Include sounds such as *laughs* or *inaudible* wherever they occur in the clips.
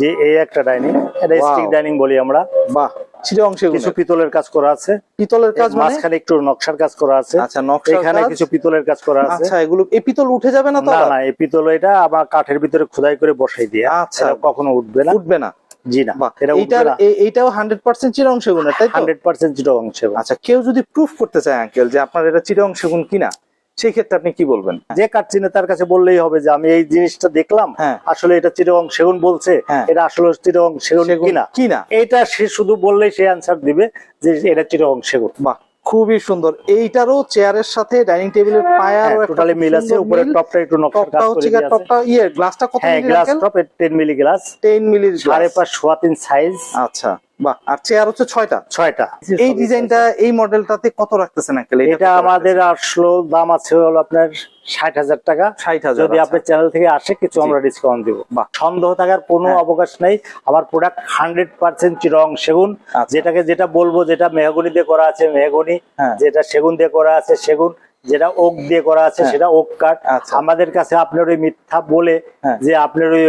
যে এই একটা ডাইনিং এটা স্টিক ডাইনিং বলি আমরা। বাহ চিরং কিছু পিতলের কাজ করা আছে। পিতলের কাজ মানে? মাঝখানে একটু নকশার কাজ করা আছে। আচ্ছা নকশার এখানে কিছু পিতলের কাজ করা আছে। আচ্ছা এগুলো এই পিতল উঠে যাবে না তো না আবার? না এই পিতল এটা আবার কাঠের ভিতরে খোদাই করে বসাই দিয়ে। আচ্ছা। কখনো উঠবে না। উঠবে না? জি না এটা এইটাও হান্ড্রেড পার্সেন্ট চিরং সেগুনের তাই হান্ড্রেড পার্সেন্ট জিরো অংশ আচ্ছা কেউ যদি প্রুফ করতে চায় আঙ্কেল যে আপনার এটা চিরং সেগুন কিনা? সেই ক্ষেত্রে আপনি কি বলবেন? যে কাঠ চিনে তার কাছে বললেই হবে যে আমি এই জিনিসটা দেখলাম হ্যাঁ। আসলে এটা চিরং সেগুন বলছে হ্যাঁ। এটা আসলে চিরং সেগুন সেগুন কিনা? কিনা? এইটা সে শুধু বললেই সে অ্যান্সার দিবে যে এটা চিরং সেগুন। বাহ খুবই সুন্দর। এইটারও চেয়ারের সাথে ডাইনিং টেবিলের পায়ার টোটালি মিল আছে উপরে টপটা একটু টপটা কাজ করে আছে। টপটা ইয়ে গ্লাসটা কত হ্যাঁ milli glass top ten milli glass 10 মিলির সাড়ে গ্লাস পাঁচ সোয়া তিন সাইজ আচ্ছা। বাহ আর চেয়ার হচ্ছে ছয়টা। ছয়টা। এই ডিজাইনটা এই মডেলটাতে কত রাখতেছেন আঙ্কেল? এটা আমাদের আসলো দাম আছে হলো আপনার ষাট হাজার টাকা। ষাট হাজার যদি আপনার চ্যানেল থেকে আসে কিছু আমরা ডিসকাউন্ট দিব। বাহ। সন্দেহ থাকার কোনো হ্যাঁ। অবকাশ নেই। আমার প্রোডাক্ট হান্ড্রেড পার্সেন্ট চিরং সেগুন। আচ্ছা। যেটাকে যেটা বলব যেটা মেহগনি দিয়ে করা আছে মেহগনি। হ্যাঁ। যেটা সেগুন দিয়ে করা আছে সেগুন। যেটা ওক দিয়ে করা আছে হ্যাঁ। সেটা ওক কাঠ। আচ্ছা। আমাদের কাছে আপনার ওই মিথ্যা বলে। যে আপনার ওই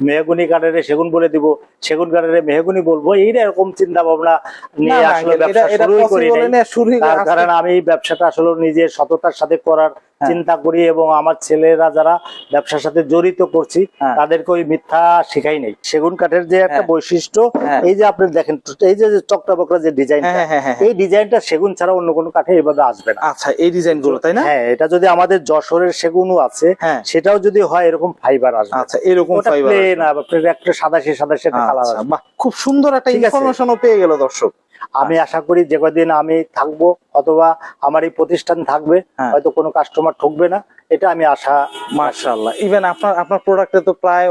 মেহগনি কাঠের সেগুন বলে দিব। সেগুন কাঠের মেহগনি বলব এইরকম চিন্তা ভাবনা নিয়ে আসলে ব্যবসা শুরুই করি। না, তার কারণ আমি এই ব্যবসাটা আসলে নিজে সততার সাথে করার হ্যাঁ। চিন্তা করি এবং আমার ছেলেরা যারা ব্যবসার সাথে জড়িত করছি হ্যাঁ। তাদেরকে ওই মিথ্যা শিখাই নাই সেগুন কাঠের যে একটা হ্যাঁ। বৈশিষ্ট্য। এই যে আপনি দেখেন এই যে চকটা বকরা যে ডিজাইন। এই ডিজাইনটা সেগুন ছাড়া অন্য কোনো কাঠে এভাবে আসবে না আচ্ছা এই ডিজাইনগুলো তাই না হ্যাঁ এটা যদি আমাদের যশোরের সেগুনও আছে। সেটাও যদি হয় এরকম ফাইবার আসবে আচ্ছা এরকম ফাইবার প্লেন আপনার একটা সাদা সে সাদা সেটা কালার আচ্ছা আসবে। খুব সুন্দর একটা ইনফরমেশনও পেয়ে গেল দর্শক। আমি আশা করি যে কদিন আমি থাকব অথবা আমার এই প্রতিষ্ঠান থাকবে হ্যাঁ। হয়তো কোনো কাস্টমার ঠকবে না এটা আমি আশা মার্শাল্লাহ ইভেন আপনার আপনার প্রোডাক্টে তো প্রায়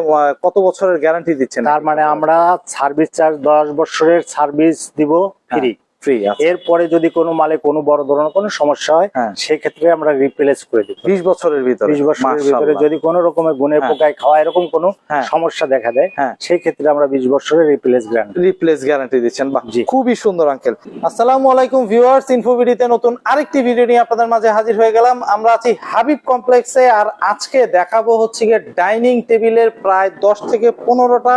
কত বছরের গ্যারান্টি দিচ্ছেন? তার মানে আমরা সার্ভিস চার্জ দশ বছরের সার্ভিস দিব ফ্রি ফ্রি এরপরে যদি কোনো মালে কোনো বড় ধরনের কোনো সমস্যা হয় হ্যাঁ। সেক্ষেত্রে আমরা রিপ্লেস করে দিব বিশ বছরের ভিতরে। বিশ বছরের ভিতরে যদি কোনো রকমের গুণের হ্যাঁ। পোকায় খাওয়া এরকম কোনো হ্যাঁ। সমস্যা দেখা দেয়। সেই ক্ষেত্রে আমরা বিশ বছরের রিপ্লেস গ্যারান্টি রিপ্লেস গ্যারান্টি দিচ্ছেন। বাহ খুবই সুন্দর আঙ্কেল আসসালামু আলাইকুম ভিউয়ার্স ইনফোভিডিতে নতুন আরেকটি ভিডিও নিয়ে আপনাদের মাঝে হাজির হয়ে গেলাম। আমরা আছি হাবিব কমপ্লেক্সে আর আজকে দেখাবো হচ্ছে গিয়ে ডাইনিং টেবিলের প্রায় দশ থেকে পনেরোটা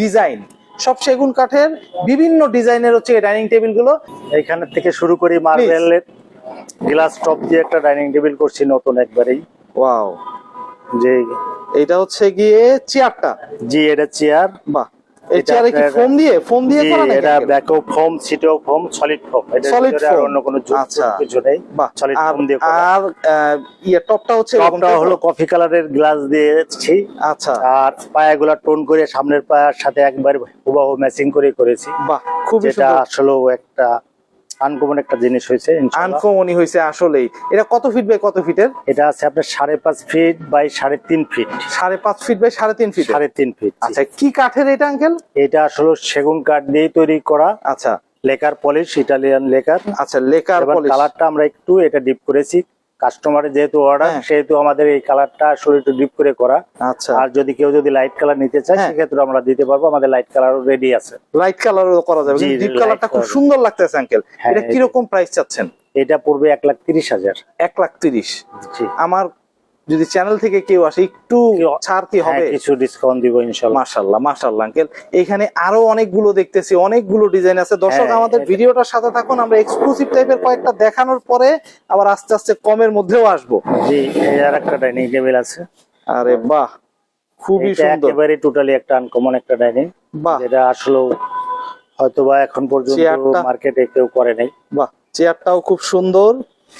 ডিজাইন সব সেগুন কাঠের বিভিন্ন ডিজাইনের হচ্ছে ডাইনিং টেবিলগুলো এখানের থেকে শুরু করি মার্বেলের গ্লাস টপ দিয়ে একটা ডাইনিং টেবিল করছি নতুন একবারেই। ওয়াও। যে এটা হচ্ছে গিয়ে চেয়ারটা? জি এটা চেয়ার। বাহ। এই চেয়ারে কি ফোম দিয়ে? ফোম দিয়ে করা নাকি এটা ব্যাকআপ ফোম সিটো ফোম সলিড ফোম এটা সলিড ফোম আর অন্য কোনো আচ্ছা। কিছু নেই। সলিড ফোম দিয়ে করা। আর ইয়ে টপটা হচ্ছে টপটা হলো কফি কালারের গ্লাস দিয়েছি আচ্ছা। আর পায়াগুলা টোন করে সামনের পায়ার সাথে একবার হুবাহু ম্যাচিং করে করেছি। বাহ খুব সুন্দর। এটা আসলেও একটা আনকমন একটা জিনিস হয়েছে। আনকমনই হয়েছে আসলেই। এটা কত ফিট বাই কত ফিটের এটা আছে আপনার সাড়ে পাঁচ ফিট বাই সাড়ে তিন ফিট সাড়ে পাঁচ ফিট বাই সাড়ে তিন ফিট সাড়ে তিন ফিট আচ্ছা কি কাঠের এটা আঙ্কেল এটা আসলে সেগুন কাঠ দিয়ে তৈরি করা। আচ্ছা। Lacquer polish Italian lacquer. আচ্ছা লেকার পলিশ। কালারটা আমরা একটু এটা ডিপ করেছি। কাস্টমারের যেহেতু অর্ডার হ্যাঁ। সেহেতু আমাদের এই কালারটা আসলে একটু ডিপ করে করা। আচ্ছা। আর যদি কেউ যদি লাইট কালার নিতে চায় হ্যাঁ। সেক্ষেত্রে আমরা দিতে পারব আমাদের লাইট কালারও রেডি আছে। লাইট কালারও করা যাবে। ডিপ কালারটা খুব সুন্দর লাগতেছে আঙ্কেল হ্যাঁ, এটা কীরকম প্রাইস চাচ্ছেন? এটা পড়বে এক লাখ তিরিশ হাজার। এক লাখ তিরিশ। আমার যদি চ্যানেল থেকে কেউ আসে একটু ছাড় কি হ্যাঁ, হবে? কিছু ডিসকাউন্ট দিব ইনশাল্লাহ। মাশাল্লাহ মাশাল্লাহ আঙ্কেল এখানে আরও অনেকগুলো দেখতেছি অনেকগুলো ডিজাইন আছে। দর্শক হ্যাঁ, আমাদের এটা- ভিডিওটার সাথে থাকুন আমরা এক্সক্লুসিভ টাইপের কয়েকটা দেখানোর পরে আবার আস্তে আস্তে কমের মধ্যেও আসব। জি এই আর একটা ডাইনিং টেবিল আছে। আরে বাহ খুবই সুন্দর। একেবারে টোটালি একটা আনকমন একটা ডাইনিং বাহ। যেটা আসলে হয়তোবা এখন পর্যন্ত মার্কেটে কেউ করে নাই। বাহ চেয়ারটাও খুব সুন্দর।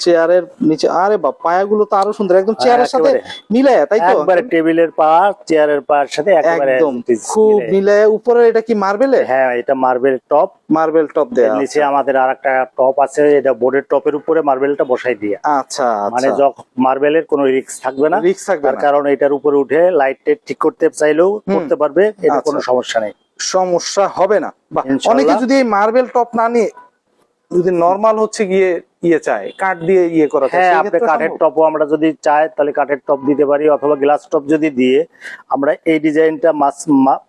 চেয়ারের নিচে আরে বাহ পায়াগুলো তো আরও সুন্দর একদম চেয়ারের সাথে। মিলায় তাই তো? একবারে টেবিলের পা চেয়ারের পার সাথে একেবারে একদম খুব মিলে। মিলায়। উপরে এটা কি মার্বেলে হ্যাঁ এটা মার্বেল টপ মার্বেল টপ দেয়া নিচে আমাদের আর একটা টপ আছে এটা বোর্ডের টপের উপরে মার্বেলটা বসাই দিয়ে। আচ্ছা মানে আচ্ছা যখন মার্বেলের কোনো রিস্ক থাকবে না। রিস্ক থাকবে না। কারণ এটার উপরে উঠে লাইট ঠিক করতে চাইলেও করতে পারবে এটা আচ্ছা। কোনো সমস্যা নেই। সমস্যা হবে না। অনেকে যদি এই মার্বেল টপ না নিয়ে যদি নরমাল হচ্ছে গিয়ে ইয়ে চায় কাঠ দিয়ে ইয়ে করা হ্যাঁ আপনি কাঠের? টপও আমরা যদি চাই তাহলে কাঠের টপ দিতে পারি অথবা গ্লাস টপ যদি দিয়ে আমরা এই ডিজাইনটা মাছ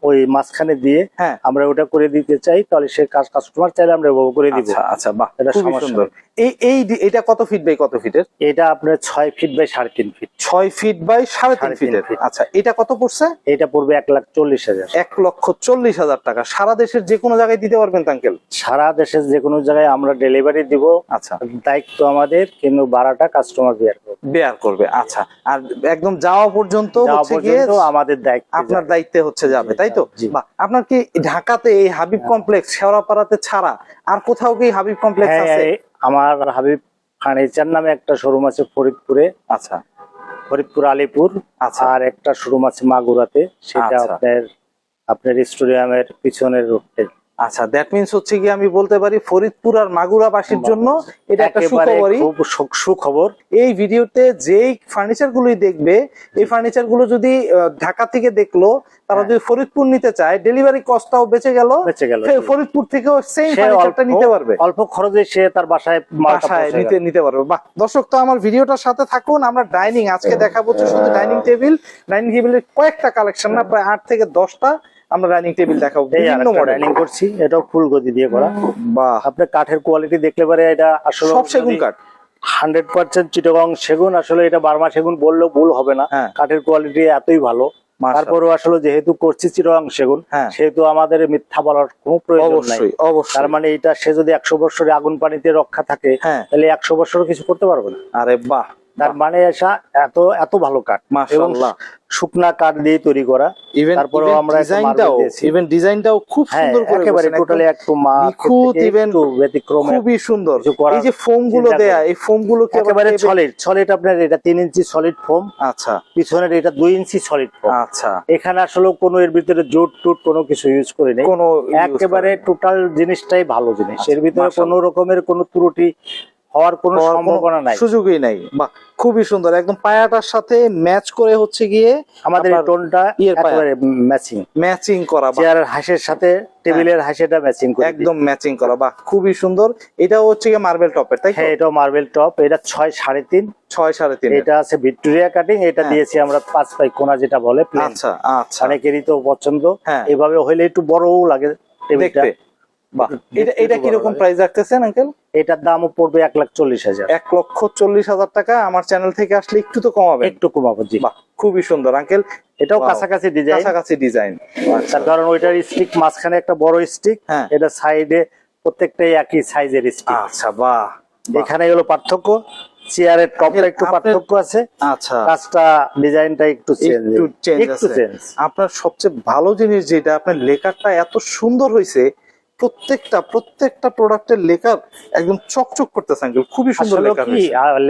ওই মাঝখানে দিয়ে হ্যাঁ। আমরা ওটা করে দিতে চাই তাহলে সে কাস্টমার চাইলে আমরা ওভাবে করে দিব। আচ্ছা আচ্ছা বাহ এটা সুন্দর। এই এই এটা কত ফিট বাই কত ফিটের এটা আপনার ছয় ফিট বাই সাড়ে তিন ফিট ছয় ফিট বাই সাড়ে তিন ফিটের ফিট। আচ্ছা এটা কত পড়ছে? এটা পড়বে এক লাখ চল্লিশ হাজার। এক লক্ষ চল্লিশ হাজার টাকা। সারা দেশের যে কোনো জায়গায় দিতে পারবেন আঙ্কেল সারা দেশের যে কোনো জায়গায় আমরা ডেলিভারি দিব। আচ্ছা। দায়িত্ব আমাদের কিন্তু ভাড়াটা কাস্টমার বিয়ার করবে। বেয়ার করবে আচ্ছা। আর একদম যাওয়া পর্যন্ত আমাদের দায়িত্ব আপনার দায়িত্বে হচ্ছে যাবে তাই তো? আপনার কি ঢাকাতে এই হাবিব কমপ্লেক্স শেওড়াপাড়াতে ছাড়া আর কোথাও কি হাবিব কমপ্লেক্স হ্যাঁ আছে? আমার হাবিব ফার্নিচার নামে একটা শোরুম আছে ফরিদপুরে। আচ্ছা। ফরিদপুর আলিপুর। আচ্ছা। আর একটা শোরুম আছে মাগুরাতে। সেটা আচ্ছা। আপনার আপনার স্টেডিয়ামের পিছনের রোডে আচ্ছা দ্যাট মিন্স হচ্ছে কি আমি বলতে পারি ফরিদপুর আর মাগুরাবাসীর জন্য এটা একটা সুখবরই। খুব সুখবর। এই ভিডিওতে যেই ফার্নিচার গুলোই দেখবে এই ফার্নিচারগুলো যদি ঢাকা থেকে দেখল তারা হ্যাঁ। যদি ফরিদপুর নিতে চায় ডেলিভারি কস্টটাও বেঁচে গেল বেঁচে গেল ফরিদপুর থেকেও সেম সে ফার্নিচারটা নিতে পারবে। অল্প খরচে সে তার বাসায় বাসায় নিতে নিতে পারবে। বাহ দর্শক তো আমার ভিডিওটার সাথে থাকুন আমরা ডাইনিং আজকে দেখাবো শুধু ডাইনিং টেবিল ডাইনিং টেবিলের কয়েকটা কালেকশন না প্রায় আট থেকে দশটা আমরা ডাইনিং টেবিল দেখাবো। বিভিন্ন মডেল করছি এটাও ফুল গদি দিয়ে করা। বাহ। আপনার কাঠের কোয়ালিটি দেখলে পারে এটা আসলে সব সেগুন কাঠ। হান্ড্রেড পার্সেন্ট চিটগং সেগুন আসলে এটা বার্মা সেগুন বললেও ভুল হবে না। হ্যাঁ। কাঠের কোয়ালিটি এতই ভালো। তারপরেও আসলে যেহেতু করছি চিটগং সেগুন হ্যাঁ। সেহেতু আমাদের মিথ্যা বলার কোনো প্রয়োজন নাই। তার মানে এটা সে যদি একশো বছরে আগুন পানিতে রক্ষা থাকে হ্যাঁ। তাহলে একশো বছরও কিছু করতে পারবে না। আরে বাহ। তার মানে এত এত ভালো কাঠ। এবং শুকনা কাঠ দিয়ে তৈরি করা। ইভেন তারপরেও আমরা ডিজাইনটাও ইভেন ডিজাইনটাও খুব হ্যাঁ সুন্দর করে একেবারে টোটালি একটু নিখুঁত একটু ব্যতিক্রম খুবই সুন্দর। এই যে ফোমগুলো দেয়া এই ফোমগুলো একেবারে সলিড সলিড আপনার এটা তিন ইঞ্চি সলিড ফোম আচ্ছা। পিছনের এটা দুই ইঞ্চি সলিড ফোম আচ্ছা। এখানে আসলে কোনো এর ভিতরে জোট টুট কোনো কিছু ইউজ করে নেই। কোনো একেবারে টোটাল জিনিসটাই ভালো জিনিস। এর ভিতরে মাশাআল্লাহ। কোনো রকমের কোনো ত্রুটি হওয়ার কোনো সম্ভাবনা নাই। সুযোগই নাই। বাহ খুবই সুন্দর। একদম পায়াটার সাথে ম্যাচ করে হচ্ছে গিয়ে আমাদের টোনটা একেবারে ম্যাচিং। ম্যাচিং করা বাহ, চেয়ারের হাঁসের সাথে টেবিলের হাঁসেটা ম্যাচিং করে একদম ম্যাচিং করা বাহ খুবই সুন্দর। এটাও হচ্ছে গিয়ে মার্বেল টপের তাই? হ্যাঁ এটাও মার্বেল টপ এটা ছয় সাড়ে তিন। ছয় সাড়ে তিন। এটা আছে ভিক্টোরিয়া কাটিং এটা হ্যাঁ। দিয়েছি আমরা পাঁচ পাই কোনা যেটা বলে আচ্ছা আচ্ছা। অনেকেরই তো পছন্দ। হ্যাঁ। এভাবে হইলে একটু বড়ও লাগে টেবিলটা। দেখতে। বাহ এটা এটা কীরকম প্রাইস রাখতেছেন আঙ্কেল এটার দামও পড়বে এক লাখ চল্লিশ হাজার। এক লক্ষ চল্লিশ হাজার টাকা আমার চ্যানেল থেকে আসলে একটু তো কমাবে একটু কমাবো জি। বাহ খুবই সুন্দর আঙ্কেল এটাও কাছাকাছি ডিজাইন কাছাকাছি ডিজাইন তার কারণ ওইটার স্টিক মাঝখানে একটা বড় স্টিক হ্যাঁ। এটা সাইডে প্রত্যেকটাই একই সাইজের স্টিক আচ্ছা বাহ। এখানে হলো পার্থক্য চেয়ারের টপটা একটু পার্থক্য আছে। আচ্ছা। কাজটা ডিজাইনটা একটু চেঞ্জ একটু চেঞ্জ আপনার সবচেয়ে ভালো জিনিস যেটা আপনার লেখারটা এত সুন্দর হয়েছে প্রত্যেকটা প্রত্যেকটা প্রোডাক্টের লেখার একদম চকচক করতেছে আঙ্কেল। খুবই সুন্দর লেকার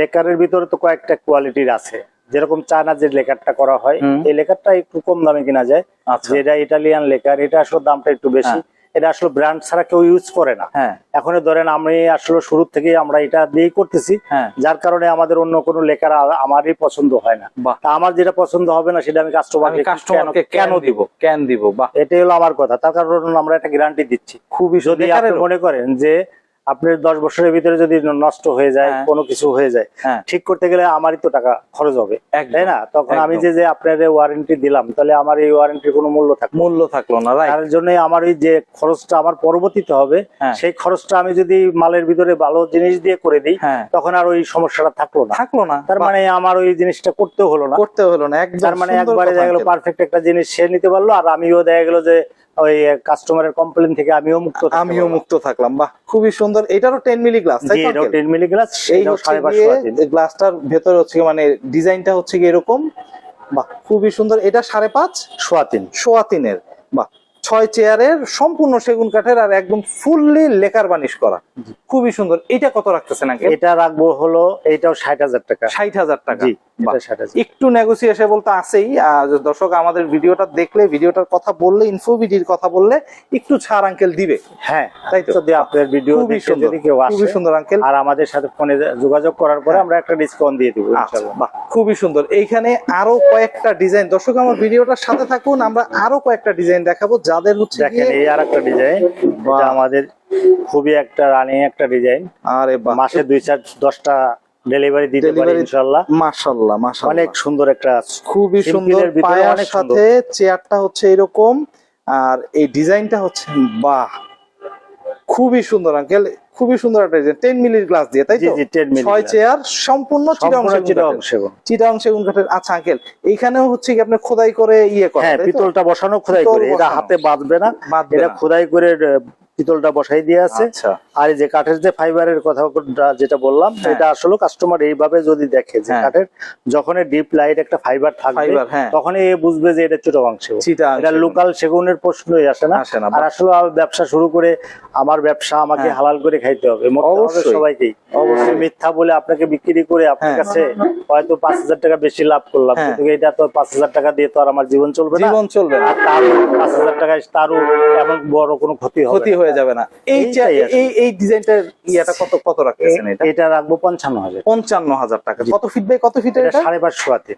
লেকারের ভিতরে তো কয়েকটা কোয়ালিটির আছে। যেরকম চায়না যে লেকারটা করা হয় এই লেকারটা একটু কম দামে কিনা যায়। আচ্ছা। যেটা ইটালিয়ান লেকার এটা আসলে দামটা একটু বেশি। এটা আসলে ব্র্যান্ড ছাড়া কেউ ইউজ করে না। হ্যাঁ। এখন ধরেন আমি আসলে শুরু থেকে আমরা এটা দিয়েই করতেছি। হ্যাঁ। যার কারণে আমাদের অন্য কোনো লেখার আমারই পছন্দ হয় না। আমার যেটা পছন্দ হবে না সেটা আমি কাস্টমারকে কাস্টমারকে কেন দিব? কেন দিব? বা এটাই হলো আমার কথা। তার কারণ আমরা একটা গ্যারান্টি দিচ্ছি। খুবই যদি আপনি মনে করেন যে আপনার দশ বছরের ভিতরে যদি নষ্ট হয়ে যায় হ্যাঁ। কোনো কিছু হয়ে যায় হ্যাঁ। ঠিক করতে গেলে আমারই তো টাকা খরচ হবে তাই না? তখন আমি যে যে আপনার ওয়ারেন্টি দিলাম তাহলে আমার এই ওয়ারেন্টির কোনো মূল্য থাকবে না। মূল্য থাকল না তার জন্য আমার ওই যে খরচটা আমার পরবর্তীতে হবে হ্যাঁ। সেই খরচটা আমি যদি মালের ভিতরে ভালো জিনিস দিয়ে করে দিই তখন আর ওই সমস্যাটা থাকল না। থাকল না। তার মানে আমার ওই জিনিসটা করতে হলো না। করতে হলো না তার মানে একবারে দেখা গেলো পারফেক্ট একটা জিনিস সে নিতে পারল আর আমিও দেখা গেলো যে ওই কাস্টমারের কমপ্লেন থেকে আমিও মুক্ত আমিও মুক্ত থাকলাম। বাহ খুবই সুন্দর। এটারও টেন মিলি গ্লাস তাই তো মিলি গ্লাস এই গ্লাসটার ভেতরে হচ্ছে মানে ডিজাইনটা হচ্ছে গিয়ে এরকম। বাহ খুবই সুন্দর। এটা সাড়ে পাঁচ? সোয়া তিন সোয়া তিনের বাহ ছয় চেয়ারের সম্পূর্ণ সেগুন কাঠের আর একদম ফুললি লেকার বানিশ করা। খুবই সুন্দর। এটা কত রাখতেছেন এটা রাখব হলো এটাও ষাট হাজার টাকা। ষাট হাজার টাকা। একটু নেগোসিয়েশন বলতে আছেই। দর্শক আমাদের ভিডিওটা দেখলে ভিডিওটার কথা বললে ইনফো ভিডিওর কথা বললে একটু ছাড় আঙ্কেল দিবে। হ্যাঁ তাই তো? যদি আপনার ভিডিও খুবই সুন্দর। যদি কেউ খুবই সুন্দর আঙ্কেল আর আমাদের সাথে ফোনে যোগাযোগ করার পরে হ্যাঁ। আমরা একটা ডিসকাউন্ট দিয়ে দিব আচ্ছা, বাহ খুবই সুন্দর। এইখানে আরও কয়েকটা ডিজাইন দর্শক আমার ভিডিওটার সাথে থাকুন আমরা আরও কয়েকটা ডিজাইন দেখাবো যাদের হচ্ছে দেখেন এই আর একটা ডিজাইন। আমাদের খুবই একটা রানিং একটা ডিজাইন আরে মাসে দুই চার দশটা ডেলিভারি দিতে পারি ইনশাল্লাহ মাশাল্লাহ মাশাল্লাহ অনেক সুন্দর একটা খুবই সুন্দর পায়ার সাথে চেয়ারটা হচ্ছে এরকম আর এই ডিজাইনটা হচ্ছে বাহ! খুবই সুন্দর আঙ্কেল। খুবই সুন্দর একটা ডিজাইন। টেন মিলির গ্লাস দিয়ে তাই তো? 10 ছয় চেয়ার সম্পূর্ণ চিটাং সেগুন চিটাং। সেগুন। কাঠের। আচ্ছা আঙ্কেল এইখানেও হচ্ছে কি আপনি খোদাই করে ইয়ে করেন হ্যাঁ পিতলটা বসানো খোদাই করে। এটা হাতে বাঁধবে না। এটা খোদাই করে পিতলটা বসাই দিয়ে আছে আচ্ছা আর এই যে কাঠের যে ফাইবারের কথা যেটা বললাম হ্যাঁ। এটা আসলে কাস্টমার এইভাবে যদি দেখে যে হ্যাঁ। কাঠের যখন ডিপ লাইট একটা ফাইবার থাকবে হ্যাঁ। এ বুঝবে যে এটা ছোট অংশ এটা লোকাল সেগুনের প্রশ্নই আসে না আর আসলে ব্যবসা শুরু করে আমার ব্যবসা আমাকে। হালাল করে খাইতে হবে। সবাইকেই অবশ্যই মিথ্যা বলে আপনাকে বিক্রি করে আপনার। কাছে হয়তো পাঁচ হাজার টাকা বেশি লাভ করলাম। কিন্তু এটা তো পাঁচ হাজার টাকা দিয়ে তো আর আমার জীবন চলবে না জীবন চলবে না আর তারও পাঁচ হাজার টাকায় তারও এমন বড় কোনো ক্ষতি হবে। হয়ে যাবে না। এই। এই এই ডিজাইনটার ইয়াটা কত কত রাখতেছেন এটা? এটা রাখব পঞ্চান্ন হাজার পঞ্চান্ন হাজার টাকা। কত ফিট বাই কত ফিট এটা সাড়ে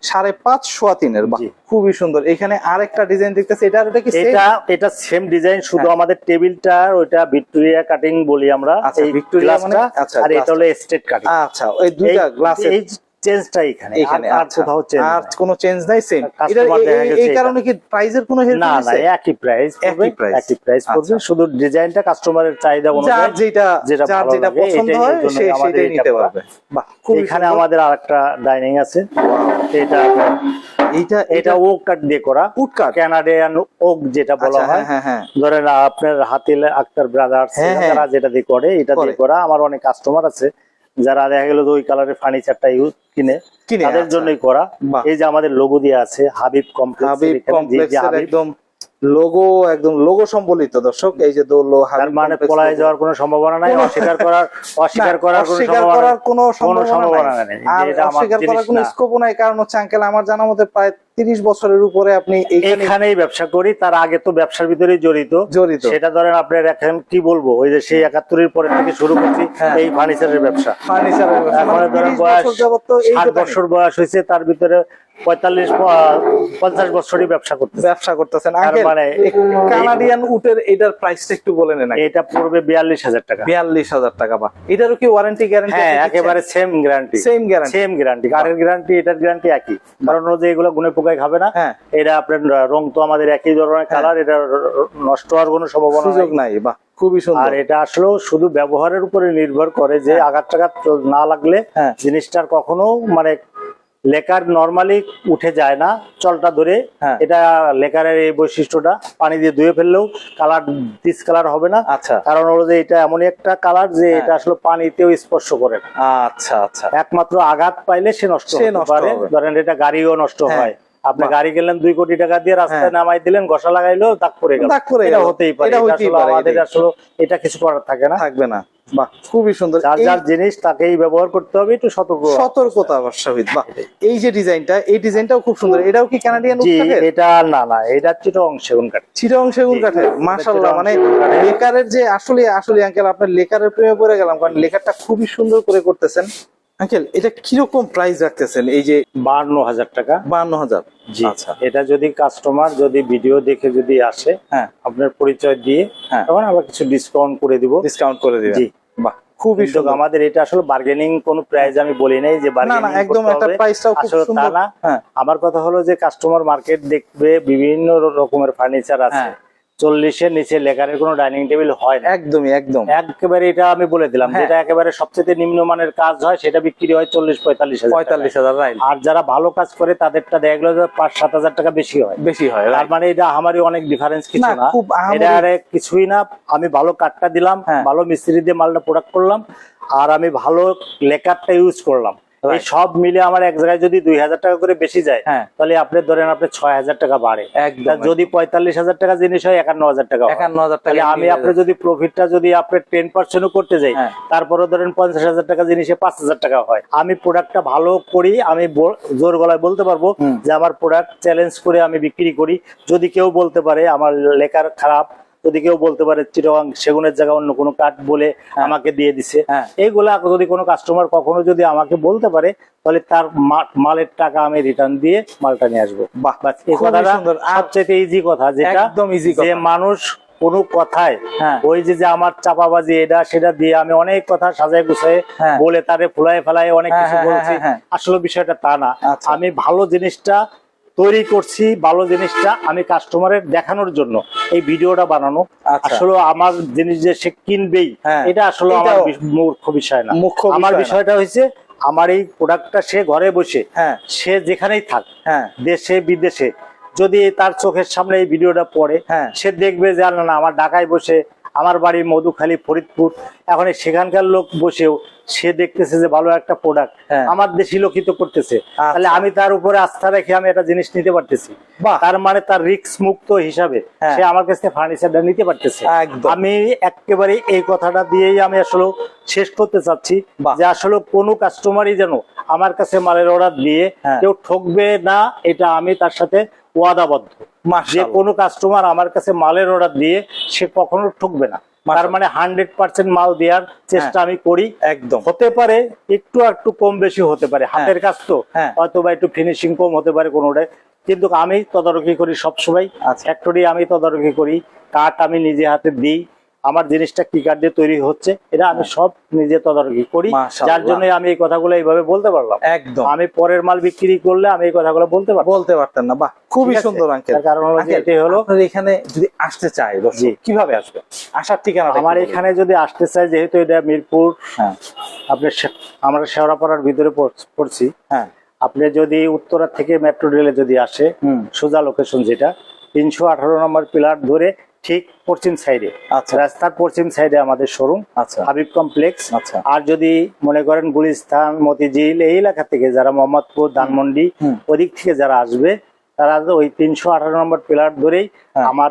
সাড়ে পাঁচ সোয়া তিনের বাহ জি। খুবই সুন্দর। এখানে আরেকটা ডিজাইন দেখতেছি। এটা এটা কি এটা এটা সেম ডিজাইন শুধু হ্যাঁ। আমাদের টেবিলটার ওইটা ভিক্টোরিয়া কাটিং বলি আমরা। আচ্ছা, এই ভিক্টোরিয়া মানে- আচ্ছা, আর এটা। হলো স্টেট কাটিং আচ্ছা ওই দুইটা গ্লাসের এই চেঞ্জটা এখানে। আর- আচ্ছা। কোথাও চেঞ্জ আর কোনো চেঞ্জ নাই সেম এই- এটা। কারণে কি প্রাইজের কোনো হেল্প না না একই প্রাইস একই। একই প্রাইস পড়বে। আচ্ছা। শুধু ডিজাইনটা কাস্টমারের চাহিদা অনুযায়ী যেটা যেটা পছন্দ হয় সেটাই নিতে পারবে। বাহ এখানে আমাদের আরেকটা ডাইনিং আছে। এটা এইটা এটা ওক কাঠ দিয়ে করা। উড কাট কানাডিয়ান ওক যেটা বলা আচ্ছা হয়। হ্যাঁ হ্যাঁ হ্যাঁ। ধরেন আপনার হাতিল আক্তার ব্রাদার্স। তারা যেটা দিয়ে করে এটা দিয়ে করা। আমার অনেক কাস্টমার আছে। যারা দেখা গেল ওই কালারের ফার্নিচারটা ইউজ কিনে তাদের আচ্ছা। জন্যই করা। এই যে আমাদের লোগো দিয়ে আছে হাবিব কমপ্লেক্স হাবিব একদম লোগো একদম লোগো সম্বলিত দর্শক এই যে দোলো হাবিব মানে পলায় যাওয়ার কোনো সম্ভাবনা নাই অস্বীকার করার *laughs* অস্বীকার করার কোনো সম্ভাবনা কোনো সম্ভাবনা নাই। আর অস্বীকার করার কোনো। স্কোপও নাই কারণ হচ্ছে আঙ্কেল আমার জানা মতে প্রায় তিরিশ বছরের উপরে আপনি এখানেই ব্যবসা করি তার আগে তো ব্যবসার ভিতরে জড়িত। জড়িত। সেটা ধরেন আপনার এখন কি বলব ওই যে সেই একাত্তরের পরে থেকে শুরু করছি হ্যাঁ। এই ফার্নিচারের ব্যবসা। ফার্নিচারের ব্যবসা। এখন ধরেন বয়স ষাট বছর বয়স হয়েছে তার ভিতরে পঁয়তাল্লিশ প- পঞ্চাশ বছরই ব্যবসা করতেছে। ব্যবসা করতেছেন। মানে কানাডিয়ান উটের এটার প্রাইসটা একটু বলে নেন। এটা পড়বে বিয়াল্লিশ হাজার টাকা। বিয়াল্লিশ হাজার টাকা বা। এটারও কি ওয়ারেন্টি গ্যারান্টি হ্যাঁ একেবারে same guarantee same guarantee same guarantee guarantee এটার গ্যারান্টি একই। কারণ যে এগুলো পোকায় খাবে না। হ্যাঁ। এটা আপনার রং তো আমাদের একই ধরনের কালার এটা নষ্ট হওয়ার কোনো সম্ভাবনা সুযোগ নাই। বাহ খুবই আর সুন্দর এটা আসলেও শুধু ব্যবহারের উপরে নির্ভর করে যে হ্যাঁ। আঘাত টাঘাত না লাগলে হ্যাঁ। জিনিসটার কখনো মানে লেকার নর্মালি উঠে যায় না চলটা ধরে। হ্যাঁ। এটা লেকারের এই বৈশিষ্ট্যটা পানি দিয়ে ধুয়ে ফেললেও কালার ডিস কালার হবে না। আচ্ছা। কারণ হলো যে এটা এমন একটা কালার যে হ্যাঁ। এটা আসলে পানিতেও স্পর্শ করে না। আচ্ছা আচ্ছা। একমাত্র আঘাত পাইলে সে নষ্ট হতে পারে। ধরেন এটা গাড়িও নষ্ট হ্যাঁ। আপনি গাড়ি গেলেন দুই কোটি টাকা দিয়ে রাস্তায় হ্যাঁ। নামাই দিলেন ঘষা লাগাইলো দাগ পড়ে গেল। দাগ পড়ে এটা হতেই পারে এটা এটা হতেই আসলে পারে, আমাদের আসলে এটা কিছু করার থাকে না। থাকবে না। বাহ খুবই সুন্দর। যার যার জিনিস তাকেই ব্যবহার করতে হবে একটু সতর্ক সতর্কতা অবশ্যই। বাহ এই যে ডিজাইনটা এই ডিজাইনটাও খুব সুন্দর। এটাও কি কানাডিয়ান এটা না না এটা চিটং সেগুন কাঠ চিরং সেগুন জি, কাঠের মাশাল্লাহ মানে লেকারের যে আসলে আসলে আঙ্কেল আপনার লেকারের প্রেমে পড়ে গেলাম কারণ লেকারটা খুবই সুন্দর করে করতেছেন। আঙ্কেল এটা কীরকম প্রাইস রাখতেছেন? এই যে বান্ন হাজার টাকা। বান্ন হাজার। জি। আচ্ছা। এটা যদি কাস্টমার যদি ভিডিও দেখে যদি আসে হ্যাঁ। আপনার পরিচয় দিয়ে হ্যাঁ। তখন আমরা কিছু ডিসকাউন্ট করে দিব। ডিসকাউন্ট করে দিবেন। জি। বাহ খুবই সুন্দর। আমাদের এটা আসলে বার্গেনিং কোনো প্রাইস আমি বলি নাই যে বার্গেনিং না একদম একটা প্রাইসটাও খুব সুন্দর। না। হ্যাঁ। আমার কথা হলো যে কাস্টমার মার্কেট দেখবে বিভিন্ন রকমের ফার্নিচার আছে। হ্যাঁ। চল্লিশের নিচে লেকারের কোনো ডাইনিং টেবিল হয় না। একদমই একদম। একেবারে এটা আমি বলে দিলাম হ্যাঁ। যেটা একেবারে সবচেয়ে নিম্নমানের কাজ হয় সেটা বিক্রি হয় চল্লিশ পঁয়তাল্লিশ হাজার পঁয়তাল্লিশ হাজার আর যারা ভালো কাজ করে তাদেরটা দেখা গেলো যে পাঁচ সাত হাজার টাকা বেশি হয়। বেশি হয় তার? মানে এটা আমারই অনেক ডিফারেন্স কিছু না, এটা আরে কিছুই না। আমি ভালো কাঠটা দিলাম হ্যাঁ। ভালো মিস্ত্রি দিয়ে মালটা প্রোডাক্ট করলাম আর আমি ভালো লেকারটা ইউজ করলাম। এই সব মিলে আমার এক জায়গায় যদি দুই হাজার টাকা করে বেশি যায় হ্যাঁ। তাহলে আপনি ধরেন আপনি ছয় হাজার টাকা বাড়ে। যদি পঁয়তাল্লিশ হাজার টাকা জিনিস হয় একান্ন হাজার টাকা একান্ন হাজার টাকা আমি আপনি যদি প্রফিটটা যদি আপনি টেন পার্সেন্টও করতে যাই হ্যাঁ। তারপরে ধরেন পঞ্চাশ হাজার টাকা জিনিসে পাঁচ হাজার টাকা হয়। আমি প্রোডাক্টটা ভালো করি আমি জোর গলায় বলতে পারব যে আমার প্রোডাক্ট চ্যালেঞ্জ করে আমি বিক্রি করি। যদি কেউ বলতে পারে আমার লেখার খারাপ যদি কেউ বলতে পারে চিরং সেগুনের জায়গায় অন্য কোনো কাঠ বলে হ্যাঁ। আমাকে দিয়ে দিছে হ্যাঁ এইগুলা যদি কোনো কাস্টমার কখনো যদি আমাকে বলতে পারে তাহলে তার মালের টাকা আমি রিটার্ন দিয়ে মালটা নিয়ে আসব এই কথাটা সবচেয়ে ইজি কথা যেটা একদম easy যে মানুষ কোনো কথায় হ্যাঁ। ওই যে যে আমার চাপাবাজি এটা সেটা দিয়ে আমি অনেক কথা সাজায় গুছায়। বলে তারে ফুলায় ফেলায় অনেক কিছু বলছি। আসলে বিষয়টা তা না আচ্ছা। আমি ভালো জিনিসটা তৈরি করছি ভালো জিনিসটা আমি কাস্টমারের দেখানোর জন্য এই ভিডিওটা বানানো আচ্ছা। আসলে আমার জিনিস যে সে কিনবেই হ্যাঁ। এটা আসলে আমার মুখ্য বিষয় না মুখ্য আমার বিষয়টা হয়েছে আমার এই প্রোডাক্টটা সে ঘরে বসে হ্যাঁ সে যেখানেই থাক হ্যাঁ দেশে বিদেশে যদি তার চোখের সামনে এই ভিডিওটা পড়ে হ্যাঁ। সে দেখবে যে না আমার ঢাকায় বসে আমার বাড়ি মধুখালী ফরিদপুর এখন সেখানকার লোক বসেও সে দেখতেছে যে ভালো একটা প্রোডাক্ট হ্যাঁ। আমার দেশি লোকিত করতেছে আচ্ছা। তাহলে আমি তার উপরে আস্থা রেখে আমি একটা জিনিস নিতে পারতেছি তার মানে তার রিস্ক মুক্ত হিসাবে হ্যাঁ। সে আমার কাছে ফার্নিচারটা নিতে পারতেছে। আমি একেবারে এই কথাটা দিয়েই আমি আসলে শেষ করতে চাচ্ছি। যে আসলে কোনো কাস্টমারই যেন আমার কাছে মালের অর্ডার দিয়ে হ্যাঁ। কেউ ঠকবে না এটা আমি তার সাথে ওয়াদাবদ্ধ যে কোনো কাস্টমার আমার কাছে মালের অর্ডার দিয়ে সে কখনো ঠকবে না। তার মানে হান্ড্রেড পার্সেন্ট মাল দেওয়ার চেষ্টা আমি করি। একদম। হতে পারে একটু একটু কম বেশি হতে পারে। হাতের কাজ তো। হ্যাঁ। হয়তো বা একটু ফিনিশিং কম হতে পারে কোনোটাই কিন্তু আমি তদারকি করি সবসময়। আচ্ছা। ফ্যাক্টরি আমি তদারকি করি। কাঠ আমি নিজে হাতে দিই। আমার জিনিসটা কি কাঠ দিয়ে তৈরি হচ্ছে এটা আমি সব নিজে তদারকি করি। যার জন্য আমি এই কথাগুলো এইভাবে বলতে পারলাম। একদম। আমি পরের মাল বিক্রি করলে আমি এই কথাগুলো বলতে পারব বলতে পারতেন না। বাহ খুবই সুন্দর আঙ্কেল। কারণ হলো যে হলো এখানে যদি আসতে চায় দর্শক কীভাবে আসবে আসার ঠিকানা আমার এখানে যদি আসতে চাই যেহেতু এটা মিরপুর হ্যাঁ। আপনার আমরা শেওড়াপাড়ার ভিতরে পড়ছি হ্যাঁ। আপনি যদি উত্তরা থেকে মেট্রো রেলে যদি আসে সোজা লোকেশন যেটা তিনশো আঠারো নম্বর পিলার ধরে ঠিক পশ্চিম সাইডে আচ্ছা। রাস্তার পশ্চিম সাইডে আমাদের শোরুম আচ্ছা। হাবিব কমপ্লেক্স আচ্ছা। আর যদি মনে করেন গুলিস্তান মতিঝিল এই এলাকা থেকে যারা মোহাম্মদপুর ধানমন্ডি ওদিক থেকে যারা আসবে তারা ওই তিনশো আঠারো নম্বর পিলার ধরেই হ্যাঁ। আমার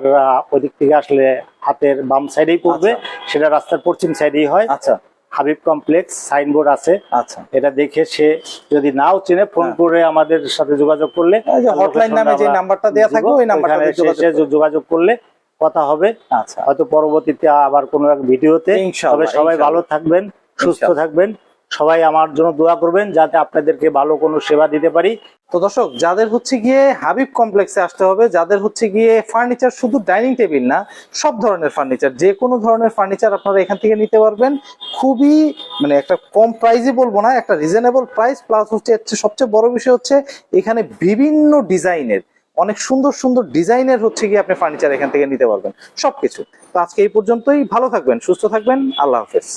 ওদিক থেকে আসলে হাতের বাম সাইডেই পড়বে। সেটা রাস্তার পশ্চিম সাইডেই হয়। আচ্ছা। হাবিব কমপ্লেক্স সাইনবোর্ড আছে। আচ্ছা। এটা দেখে সে যদি নাও চেনে ফোন করে আমাদের সাথে যোগাযোগ করলে location নামে যে নাম্বারটা দেওয়া থাকবে, ওই করবে। যোগাযোগ করলে কথা হবে। আচ্ছা। হয়তো পরবর্তীতে আবার কোনো এক ভিডিওতে। তবে সবাই ভালো থাকবেন সুস্থ থাকবেন। সবাই আমার জন্য দোয়া করবেন যাতে আপনাদেরকে ভালো কোনো সেবা দিতে পারি। তো দর্শক যাদের হচ্ছে গিয়ে হাবিব কমপ্লেক্সে আসতে হবে যাদের হচ্ছে গিয়ে ফার্নিচার শুধু ডাইনিং টেবিল না সব ধরনের ফার্নিচার যে কোনো ধরনের ফার্নিচার আপনারা এখান থেকে নিতে পারবেন। খুবই মানে একটা কম প্রাইসে বলব না একটা রিজনেবল প্রাইস প্লাস হচ্ছে সবচেয়ে বড় বিষয় হচ্ছে এখানে বিভিন্ন ডিজাইনের অনেক সুন্দর সুন্দর ডিজাইনের হচ্ছে গিয়ে আপনি ফার্নিচার এখান থেকে নিতে পারবেন। সবকিছু। তো আজকে এই পর্যন্তই। ভালো থাকবেন, সুস্থ থাকবেন। আল্লাহ হাফেজ।